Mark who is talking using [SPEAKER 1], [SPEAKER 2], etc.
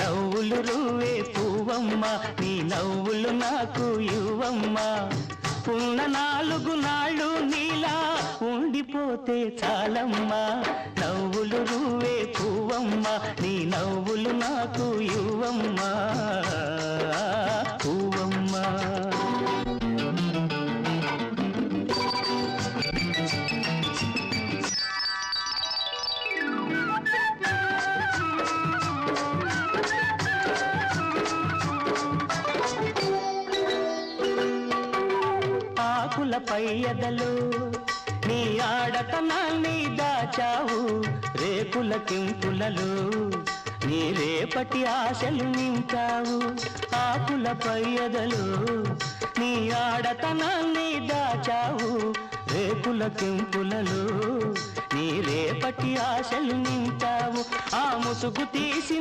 [SPEAKER 1] నవ్వులు రువే పువ్వమ్మ నీ నవ్వులు నాకు ఇవ్వమ్మ. ఉన్న నాలుగు నాళ్ళు నీలా ఉండిపోతే చాలమ్మా. నవ్వులు రువే పువ్వమ్మ నీ నవ్వులు నాకు ఇవ్వమ్మా. ఆకులపై ఎదలు. నీ ఆడతనాన్ని దాచావు రేకుల కింపులలో. నీ రేపటి ఆశలు నింపావు ఆకులపై ఎదలు. నీ ఆడతనాన్ని దాచావు రేపుల కింపులలో. నీ రేపటి ఆశలు నింపావు ఆ ముసుగు తీసి